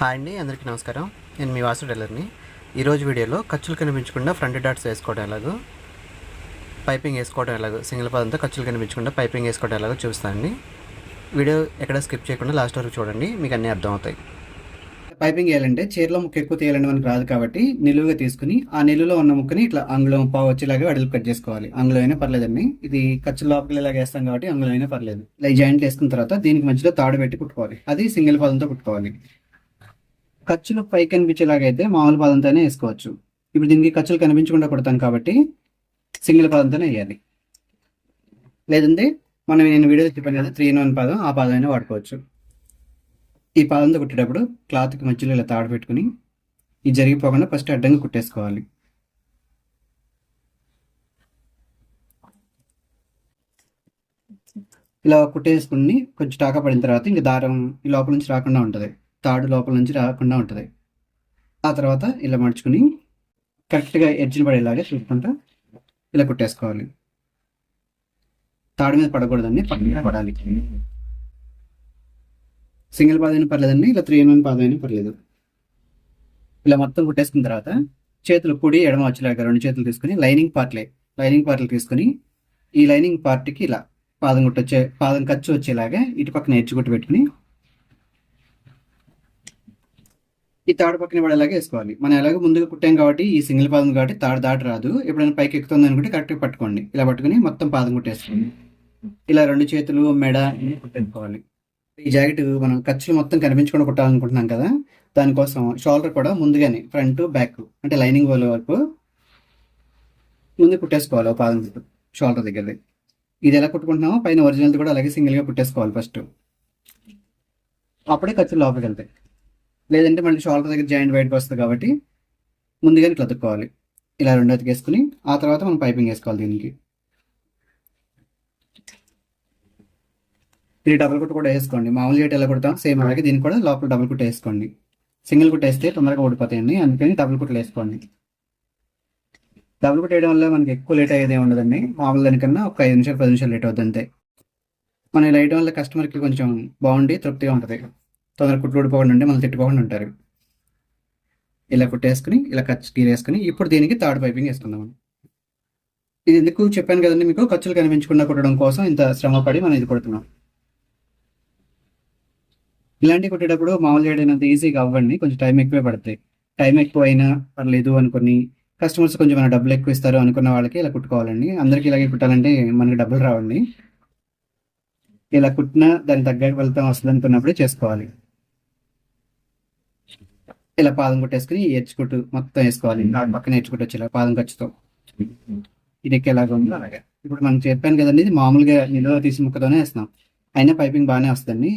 Hi అండి అందరికీ నమస్కారం. నేను మీ వాసు టైలర్ని ఈరోజు వీడియోలో ఖర్చులు కనిపించకుండా ఫ్రంట్ డాట్స్ వేసుకోవడం ఎలాగో పైపింగ్ వేసుకోవడం ఎలాగో సింగిల్ పదంతో ఖర్చులు కనిపించకుండా పైపింగ్ వేసుకోవడం ఎలాగో చూస్తానండి వీడియో ఎక్కడ స్కిప్ చేయకుండా లాస్ట్ వరకు చూడండి మీకు అన్నీ అర్థమవుతాయి. పైపింగ్ వేయాలంటే చీరలో ముక్క ఎక్కువ తీయాలంటే మనకు రాదు కాబట్టి నిలువుగా తీసుకుని ఆ నిలువులో ఉన్న ముక్కని ఇట్లా అంగుళం పావు వచ్చేలాగా వెడల్పు కట్ చేసుకోవాలి. అంగుళం అయినా పర్లేదండి. ఇది ఖర్చు లోపలికి ఇలాగ వేస్తాం కాబట్టి అంగుళం అయినా పర్లేదు. ఇలా జాయింట్లు వేసుకున్న తర్వాత దీనికి మధ్యలో తాడు పెట్టి కుట్టుకోవాలి. అది సింగిల్ పదంతో కుట్టుకోవాలి. ఖర్చులు పై కనిపించేలాగైతే అయితే మామూలు పదంతోనే వేసుకోవచ్చు. ఇప్పుడు దీనికి ఖర్చులు కనిపించకుండా కుడతాం కాబట్టి సింగిల్ పదంతోనే వేయాలి. లేదంటే మనం నేను వీడియో చెప్పాను కదా త్రీ ఇన్ వన్ పదం ఆ పదం అయినా వాడుకోవచ్చు. ఈ పదంతో కుట్టేటప్పుడు క్లాత్కి మధ్యలో ఇలా తాడు పెట్టుకుని ఇది జరిగిపోకుండా ఫస్ట్ అడ్డంగా కుట్టేసుకోవాలి. ఇలా కుట్టేసుకుని కొంచెం టాకా పడిన తర్వాత ఇంక దారం ఈ లోపల నుంచి రాకుండా ఉంటుంది. తాడు లోపల నుంచి రాకుండా ఉంటుంది. ఆ తర్వాత ఇలా మడుచుకుని కరెక్ట్గా ఎడ్జిని పడేలాగా చూసుకుంటా ఇలా కుట్టేసుకోవాలి. తాడు మీద పడకూడదండి పక్కన పడాలి. సింగిల్ అయినా పర్లేదండి ఇలా త్రీ ఎన్ అయినా పర్లేదు. ఇలా మొత్తం కుట్టేసుకున్న తర్వాత చేతులు కుడి ఎడమ వచ్చేలాగా రెండు చేతులు తీసుకుని లైనింగ్ పార్ట్లే లైనింగ్ పార్ట్లు తీసుకుని ఈ లైనింగ్ పార్ట్కి ఇలా పాదం కుట్టొచ్చే పాదం ఖర్చు వచ్చేలాగా ఇటు పక్కన ఎడ్జ్ కుట్టు పెట్టుకుని ఈ తాడు పక్కన పడేలాగా వేసుకోవాలి. మనం ఎలాగో ముందుగా కుట్టాం కాబట్టి ఈ సింగిల్ పాదం కాబట్టి తాడు దాటి రాదు. ఎప్పుడైనా పైకి ఎక్కుతుంది అనుకుంటే కరెక్ట్గా పట్టుకోండి. ఇలా పట్టుకుని మొత్తం పాదం కుట్టేసుకోండి. ఇలా రెండు చేతులు మెడ అన్ని కుట్టేసుకోవాలి. ఈ జాకెట్ మనం ఖర్చులు మొత్తం కనిపించకుండా కుట్టాలనుకుంటున్నాం కదా దానికోసం షోల్డర్ కూడా ముందుగానే ఫ్రంట్ బ్యాక్ అంటే లైనింగ్ వాళ్ళ వరకు ముందు కుట్టేసుకోవాలి పాదం షోల్డర్ దగ్గరది. ఇది ఎలా కుట్టుకుంటున్నామో పైన ఒరిజినల్ కూడా అలాగే సింగిల్గా కుట్టేసుకోవాలి ఫస్ట్. అప్పుడే ఖర్చులు లోపలికి వెళ్తాయి. లేదంటే మళ్ళీ షోల్డర్ దగ్గర జాయింట్ బయటకు వస్తుంది కాబట్టి ముందుగానే ఇట్లా అతుక్కోవాలి. ఇలా రెండు అతికేసుకుని ఆ తర్వాత మనం పైపింగ్ వేసుకోవాలి దీనికి. ఇది డబుల్ కుట్టు కూడా వేసుకోండి. మామూలుగా ఎలా కుడతాం? సేమ్ అలాగే దీనికి కూడా లోపల డబుల్ కుట్ వేసుకోండి. సింగిల్ కుట్టు వేస్తే తొందరగా ఓడిపోతాయండి అందుకని డబుల్ కుట్లు వేసుకోండి. డబుల్ కుట్ వేయడం వల్ల మనకి ఎక్కువ లేట్ అయ్యేది ఉండదండి. మామూలు దానికన్నా ఒక ఐదు నిమిషాలు పది నిమిషాలు లేట్ అవుతుంది అంతే. మనం ఇలా వేయడం వల్ల కస్టమర్కి కొంచెం బాగుండి తృప్తిగా ఉంటుంది. తొందరగా కుట్లుడిపోకుండా ఉంటే మళ్ళీ తిట్టుకోకుండా ఉంటారు. ఇలా కుట్టేసుకుని ఇలా ఖర్చు గీరేసుకుని ఇప్పుడు దీనికి థర్డ్ పైపింగ్ వేసుకుందాం. ఇది ఎందుకు చెప్పాను కదండి మీకు? ఖర్చులు కనిపించకుండా కుట్టడం కోసం ఇంత శ్రమ పడి మనం ఇది కుడుతున్నాం. ఇలాంటివి కుట్టేటప్పుడు మామూలు చేయడానికి ఈజీగా అవ్వండి. కొంచెం టైం ఎక్కువే పడతాయి టైం ఎక్కువ అయినా పర్లేదు అనుకుని కస్టమర్స్ కొంచెం మన డబ్బులు ఎక్కువ ఇస్తారు అనుకున్న వాళ్ళకి ఇలా కుట్టుకోవాలండి. అందరికీ ఇలాగే కుట్టాలంటే మనకి డబ్బులు రావండి. ఇలా కుట్టినా దాని తగ్గ ఫలితం వస్తుంది అనుకున్నప్పుడే చేసుకోవాలి. ఇలా పాదం కుట్టేసుకుని ఎడ్జ్ కుట్టు మొత్తం వేసుకోవాలి. పక్కన ఎడ్జ్ కుట్టు వచ్చేలా పాదం ఖర్చుతో. ఇది ఎక్కేలాగా ఉందో అలాగే. ఇప్పుడు మనం చెప్పాను కదండి ఇది మామూలుగా నిలువ తీసి ముక్కతోనే వేస్తున్నాం. అయినా పైపింగ్ బాగానే వస్తుంది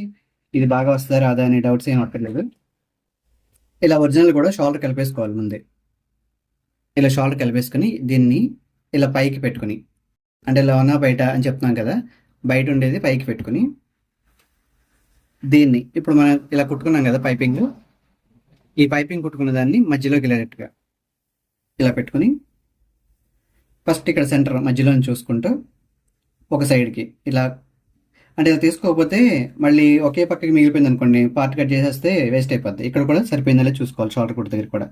ఇది బాగా వస్తుందా రాదా అనే డౌట్స్ ఏం అక్కర్లేదు. ఇలా ఒరిజినల్ కూడా షోల్డర్ కలిపేసుకోవాలి ముందే. ఇలా షోల్డర్ కలిపేసుకుని దీన్ని ఇలా పైకి పెట్టుకుని అంటే లోన బయట అని చెప్తున్నాం కదా బయట ఉండేది పైకి పెట్టుకుని దీన్ని ఇప్పుడు మనం ఇలా కుట్టుకున్నాం కదా పైపింగ్ ఈ పైపింగ్ కుట్టుకున్న దాన్ని మధ్యలోకి వెళ్ళేటట్టుగా ఇలా పెట్టుకుని ఫస్ట్ ఇక్కడ సెంటర్ మధ్యలో చూసుకుంటూ ఒక సైడ్కి ఇలా అంటే ఇలా తీసుకోకపోతే మళ్ళీ ఒకే పక్కకి మిగిలిపోయింది అనుకోండి పార్ట్ కట్ చేసేస్తే వేస్ట్ అయిపోద్ది. ఇక్కడ కూడా సరిపోయిందో చూసుకోవాలి షార్ట్ కుట్ దగ్గర కూడా.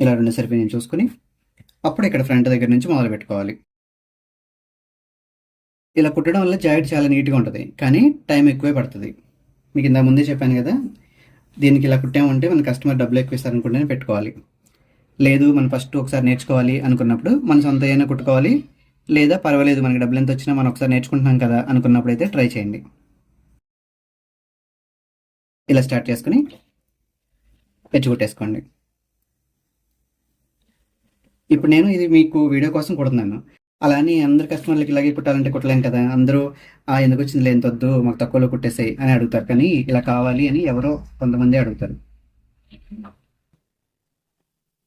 ఇలా రెండు సరిపోయింది చూసుకుని అప్పుడు ఇక్కడ ఫ్రంట్ దగ్గర నుంచి మొదలు పెట్టుకోవాలి. ఇలా కుట్టడం వల్ల జాయిట్ చాలా నీట్గా ఉంటుంది. కానీ టైం ఎక్కువే పడుతుంది. మీకు ఇంత ముందే చెప్పాను కదా దీనికి ఇలా కుట్టామంటే మన కస్టమర్ డబ్బులు ఎక్కువ ఇస్తారనుకుంటేనే పెట్టుకోవాలి. లేదు మనం ఫస్ట్ ఒకసారి నేర్చుకోవాలి అనుకున్నప్పుడు మన సొంత అయినా కుట్టుకోవాలి లేదా పర్వాలేదు మనకి డబ్బులు ఎంత వచ్చినా మనం ఒకసారి నేర్చుకుంటున్నాం కదా అనుకున్నప్పుడు అయితే ట్రై చేయండి. ఇలా స్టార్ట్ చేసుకుని పెంచుకుట్టేసుకోండి ఇప్పుడు నేను ఇది మీకు వీడియో కోసం కుడుతున్నాను. అలా అని అందరు కస్టమర్లకి ఇలాగే కుట్టాలంటే కుట్టలేం కదా. అందరూ ఆ ఎందుకు వచ్చింది లేని తొద్దు మాకు తక్కువలో కుట్టేసాయి అని అడుగుతారు. కానీ ఇలా కావాలి అని ఎవరో కొంతమంది అడుగుతారు.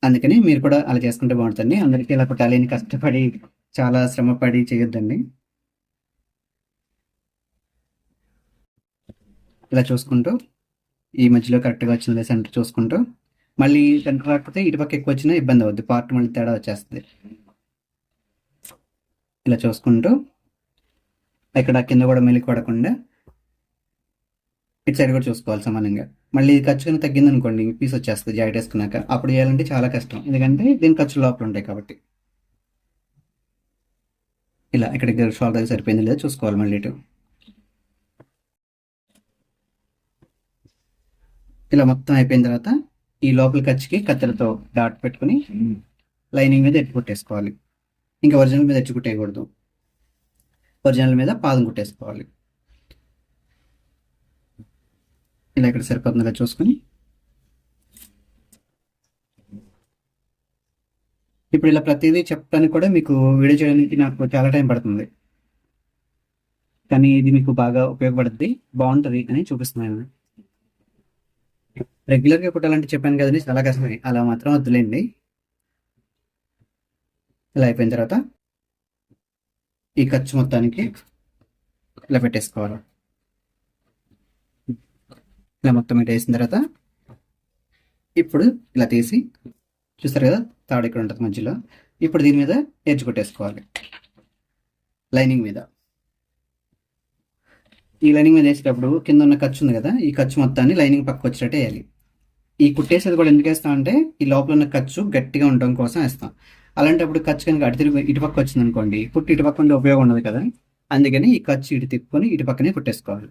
అందుకని మీరు కూడా అలా చేసుకుంటే బాగుంటుంది అందరికీ ఇలా కుట్టాలి అని కష్టపడి చాలా శ్రమపడి చేయొద్దండి. ఇలా చూసుకుంటూ ఈ మధ్యలో కరెక్ట్గా వచ్చింది సెంటర్ చూసుకుంటూ మళ్ళీ సెంటర్ రాకపోతే ఇటుపక్క ఎక్కువ వచ్చినా ఇబ్బంది అవుద్ది పార్ట్ మళ్ళీ తేడా వచ్చేస్తుంది. ఇలా చూసుకుంటూ ఇక్కడ కింద కూడా మెలికి పడకుండా ఇటు సైడ్ కూడా చూసుకోవాలి సమానంగా. మళ్ళీ ఇది ఖర్చు కనుక తగ్గింది అనుకోండి పీస్ వచ్చేస్తుంది జాకెట్ వేసుకున్నాక. అప్పుడు చేయాలంటే చాలా కష్టం. ఎందుకంటే దీని ఖర్చు లోపల ఉంటాయి కాబట్టి. ఇలా ఇక్కడ షోల్డర్ దగ్గర సరిపోయింది లేదా చూసుకోవాలి మళ్ళీ ఇటు. ఇలా మొత్తం అయిపోయిన తర్వాత ఈ లోపల ఖర్చుకి కత్తెరతో డాట్ పెట్టుకుని లైనింగ్ మీద ఎట్టు కుట్టేసుకోవాలి. ఇంకా ఒరిజినల్ మీద ఎట్టు కుట్టేయకూడదు. ఒరిజినల్ మీద పాదం కుట్టేసుకోవాలి. ఇలా ఇక్కడ సరిపోతుందిగా చూసుకొని. ఇప్పుడు ఇలా ప్రతిదీ చెప్పడానికి కూడా మీకు వీడియో చేయడానికి నాకు చాలా టైం పడుతుంది. కానీ ఇది మీకు బాగా ఉపయోగపడుతుంది బాగుంటుంది అని చూపిస్తున్నాను. రెగ్యులర్గా కుట్టాలంటే చెప్పాను కదండి చాలా కష్టమే. అలా మాత్రం వద్దులేండి. ఇలా అయిపోయిన తర్వాత ఈ ఖర్చు మొత్తానికి ఇలా పెట్టేసుకోవాలి. ఇలా మొత్తం ఇటు వేసిన తర్వాత ఇప్పుడు ఇలా తీసి చూస్తారు కదా తాడు ఇక్కడ ఉంటుంది మధ్యలో. ఇప్పుడు దీని మీద ఎడ్జ్ కొట్టేసుకోవాలి. లైనింగ్ మీద. ఈ లైనింగ్ మీద వేసేటప్పుడు కింద ఉన్న ఖర్చు ఉంది కదా ఈ ఖర్చు మొత్తాన్ని లైనింగ్ పక్క వచ్చేటట్టు వేయాలి. ఈ కుట్టేసేది కూడా ఎందుకు వేస్తాం అంటే ఈ లోపల ఉన్న ఖర్చు గట్టిగా ఉండడం కోసం వేస్తాం. అలాంటప్పుడు ఖర్చు కనుక అటు తిరిగి ఇటుపక్క వచ్చింది అనుకోండి పుట్టి ఇటుపక్క ఉండే ఉపయోగం ఉండదు కదా. అందుకని ఈ ఖర్చు ఇటు తిప్పుకొని ఇటు పక్కనే కుట్టేసుకోవాలి.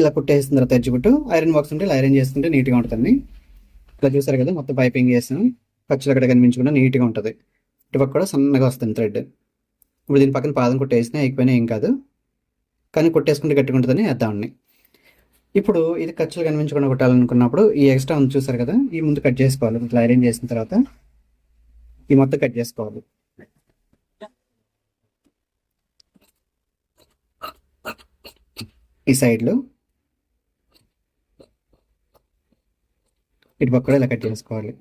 ఇలా కుట్టేసిన తర్వాత ఎడ్జుకుంటూ ఐరన్ బాక్స్ ఉంటే ఇలా ఐరన్ చేసుకుంటే నీట్గా ఉంటుంది ఇలా చూసారు కదా మొత్తం పైపింగ్ చేసాను ఖర్చులు అక్కడ కనిపించకుండా నీట్గా ఉంటుంది. ఇటు పక్క కూడా సన్నగా వస్తుంది థ్రెడ్. ఇప్పుడు దీని పక్కన పాదం కుట్టేసినా ఎక్కువైనా ఏం కాదు. కానీ కుట్టేసుకుంటే గట్టిగా వేద్దామండి ఇప్పుడు ఇది ఖర్చులు కనిపించకుండా కుట్టాలనుకున్నప్పుడు ఈ ఎక్స్ట్రా ఉంది చూసారు కదా ఈ ముందు కట్ చేసుకోవాలి. ఇట్లా ఐరన్ చేసిన తర్వాత ఈ మొత్తం కట్ చేసుకోవాలి. ఈ సైడ్లో ఇటు పక్క కూడా ఇలా కట్ చేసుకోవాలి.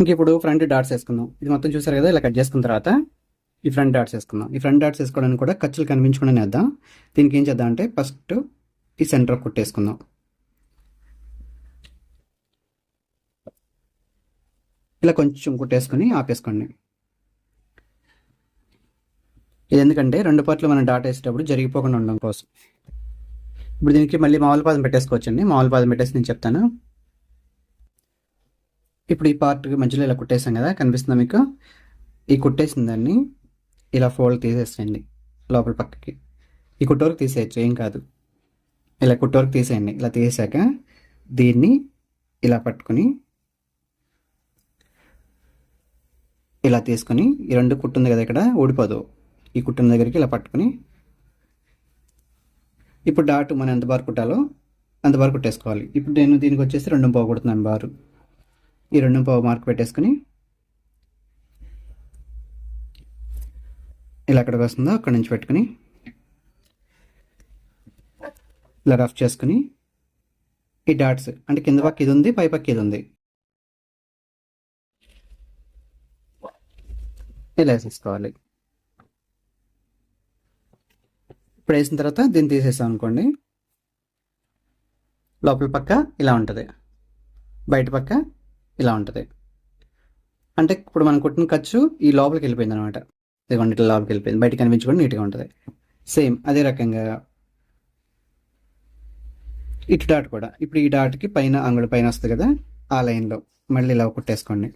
ఇంక ఇప్పుడు ఫ్రంట్ డాట్స్ వేసుకుందాం. ఇది మొత్తం చూసారు కదా ఇలా కట్ చేసుకున్న తర్వాత ఈ ఫ్రంట్ డాట్స్ వేసుకుందాం. ఈ ఫ్రంట్ డాట్స్ వేసుకోవడానికి కూడా ఖర్చులు కనిపించకుండా వేద్దాం దీనికి ఏం చేద్దాం అంటే ఫస్ట్ ఈ సెంటర్ కుట్టేసుకుందాం. ఇలా కొంచెం కుట్టేసుకొని ఆపేసుకోండి. ఇది ఎందుకంటే రెండు పార్ట్లు మనం డాటా వేసేటప్పుడు జరిగిపోకుండా ఉండడం కోసం. ఇప్పుడు దీనికి మళ్ళీ మామూలు పాదం పెట్టేసుకోవచ్చండి. మామూలు పాదం పెట్టేసి నేను చెప్తాను. ఇప్పుడు ఈ పార్ట్ మధ్యలో ఇలా కుట్టేసాం కదా కనిపిస్తుందా మీకు? ఈ కుట్టేసిన దాన్ని ఇలా ఫోల్డ్ తీసేసేయండి లోపల పక్కకి. ఈ కుట్టవరకు తీసేయచ్చు ఏం కాదు. ఇలా కుట్టవరకు తీసేయండి. ఇలా తీసాక దీన్ని ఇలా పట్టుకొని ఇలా తీసుకొని ఈ రెండు కుట్టుంది కదా ఇక్కడ ఊడిపోదు. ఈ కుట్టిన దగ్గరికి ఇలా పట్టుకొని ఇప్పుడు డాట్ మనం ఎంత బార్ కుట్టాలో అంత బార్ కుట్టేసుకోవాలి. ఇప్పుడు నేను దీనికి వచ్చేసి రెండు పావు కుడుతున్నాను బారు. ఈ రెండు పావు మార్క్ పెట్టేసుకొని ఇలా ఎక్కడికి వస్తుందో అక్కడి నుంచి పెట్టుకుని ఇలా రఫ్ చేసుకుని ఈ డాట్స్ అంటే కింద పక్క ఇది ఉంది పై పక్క ఇది ఉంది. ఇలా వేసేసుకోవాలి ఇప్పుడు వేసిన తర్వాత దీన్ని తీసేసాం అనుకోండి. లోపల పక్క ఇలా ఉంటుంది. బయట పక్క ఇలా ఉంటుంది. అంటే ఇప్పుడు మనం కుట్టిన ఖర్చు ఈ లోపలికి వెళ్ళిపోయింది అనమాట ఇదిగోండి ఇట్లా లోపలికి వెళ్ళిపోయింది. బయట కనిపించకుండా నీట్గా ఉంటుంది. సేమ్ అదే రకంగా ఇటు డాట్ కూడా. ఇప్పుడు ఈ డాట్కి పైన అంగుళ పైన వస్తుంది కదా ఆ లైన్లో. మళ్ళీ ఇలా కుట్టేసుకోండి.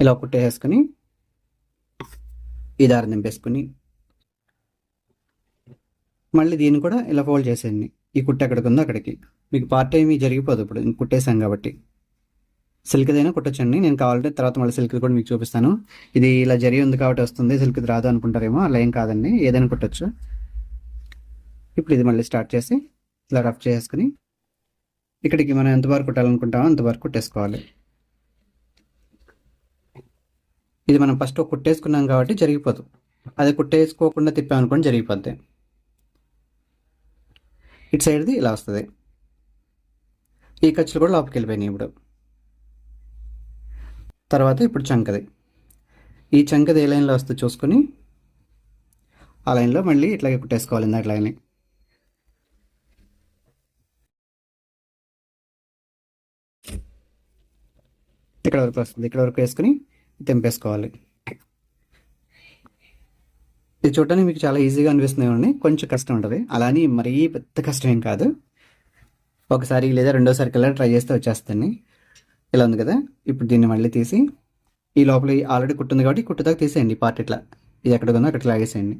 ఇలా కుట్టేసుకొని ఈ దారి నింపేసుకుని మళ్ళీ దీన్ని కూడా ఇలా ఫోల్డ్ చేసేయండి. ఈ కుట్ట ఎక్కడికి ఉందో అక్కడికి. మీకు పార్ట్ టైం జరిగిపోదు ఇప్పుడు. ఇంక కుట్టేసాం కాబట్టి. సిల్క్దైనా కుట్టచ్చండి. నేను కావాలంటే తర్వాత మళ్ళీ సిల్క్ కూడా మీకు చూపిస్తాను. ఇది ఇలా జరిగి ఉంది కాబట్టి వస్తుంది. సిల్క్ రాదు అనుకుంటారేమో. అలా ఏం కాదండి. ఏదైనా కుట్టొచ్చు. ఇప్పుడు ఇది మళ్ళీ స్టార్ట్ చేసి ఇలా రఫ్ చేసుకుని ఇక్కడికి మనం ఎంతవరకు కుట్టాలనుకుంటామో అంతవరకు కుట్టేసుకోవాలి. ఇది మనం ఫస్ట్ కుట్టేసుకున్నాం కాబట్టి జరిగిపోదు. అది కుట్టేసుకోకుండా తిప్పామనుకోండి జరిగిపోద్ది. ఇటు సైడ్ది ఇలా వస్తుంది. ఈ ఖర్చులు కూడా లోపలికి వెళ్ళిపోయినాయి ఇప్పుడు. తర్వాత ఇప్పుడు చంకది. ఈ చంకది ఏ లైన్లో వస్తుంది చూసుకొని ఆ లైన్లో మళ్ళీ ఇట్లాగే కుట్టేసుకోవాలి ఇందాక లైన్ ఇక్కడ వరకు వస్తుంది. ఇక్కడ వరకు వేసుకుని తెంపేసుకోవాలి. ఇది చూడడానికి మీకు చాలా ఈజీగా అనిపిస్తుంది కొంచెం కష్టం ఉంటుంది. అలానే మరీ పెద్ద కష్టం ఏం కాదు. ఒకసారి లేదా రెండోసారి కల్లా ట్రై చేస్తే వచ్చేస్తుంది. ఇలా ఉంది కదా. ఇప్పుడు దీన్ని మళ్ళీ తీసి ఈ లోపల ఆల్రెడీ కుట్టుంది కాబట్టి కుట్టు దాకా తీసేయండి పార్ట్ ఇట్లా. ఇది ఎక్కడ ఉందో అక్కడ లాగేసేయండి.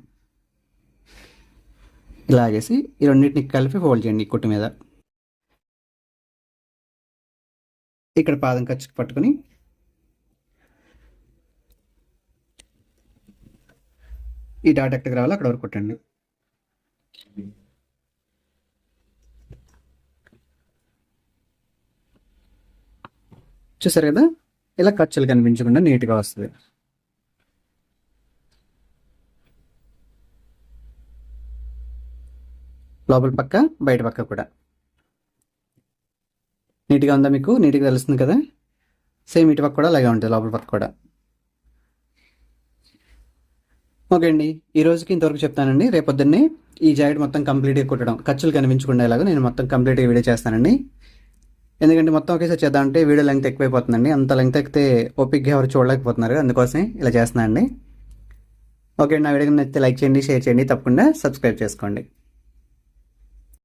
ఇలా లాగేసి ఈ రెండింటిని కలిపి ఫోల్డ్ చేయండి ఈ కుట్టు మీద. ఇక్కడ పాదం ఖర్చు పట్టుకొని ఈ డాట్ ఎక్కడికి రావాలి అక్కడ వరకు కొట్టండి. చూసారు కదా? ఇలా ఖర్చులు కనిపించకుండా నీట్గా వస్తుంది. లోపల పక్క బయట పక్క కూడా. నీట్గా ఉందా మీకు? నీట్గా తెలుస్తుంది కదా? సేమ్ ఇటు పక్క కూడా అలాగే ఉంటుంది లోపల పక్క కూడా. ఓకే అండి. ఈ రోజుకి ఇంతవరకు చెప్తానండి. రేపొద్దున్నే ఈ జాకెట్ మొత్తం కంప్లీట్గా కుట్టడం. ఖర్చులు కనిపించకుండా ఇలాగా నేను మొత్తం కంప్లీట్గా వీడియో చేస్తానండి. ఎందుకంటే మొత్తం ఒకేసారి చేద్దామంటే వీడియో లెంగ్త్ ఎక్కువైపోతుందండి. అంత లెంగ్త్ ఎక్కితే ఓపిక్గా ఎవరు చూడలేకపోతున్నారు అందుకోసమే ఇలా చేస్తున్నానండి. ఓకే అండి. నా వీడియో నచ్చితే లైక్ చేయండి షేర్ చేయండి తప్పకుండా సబ్స్క్రైబ్ చేసుకోండి.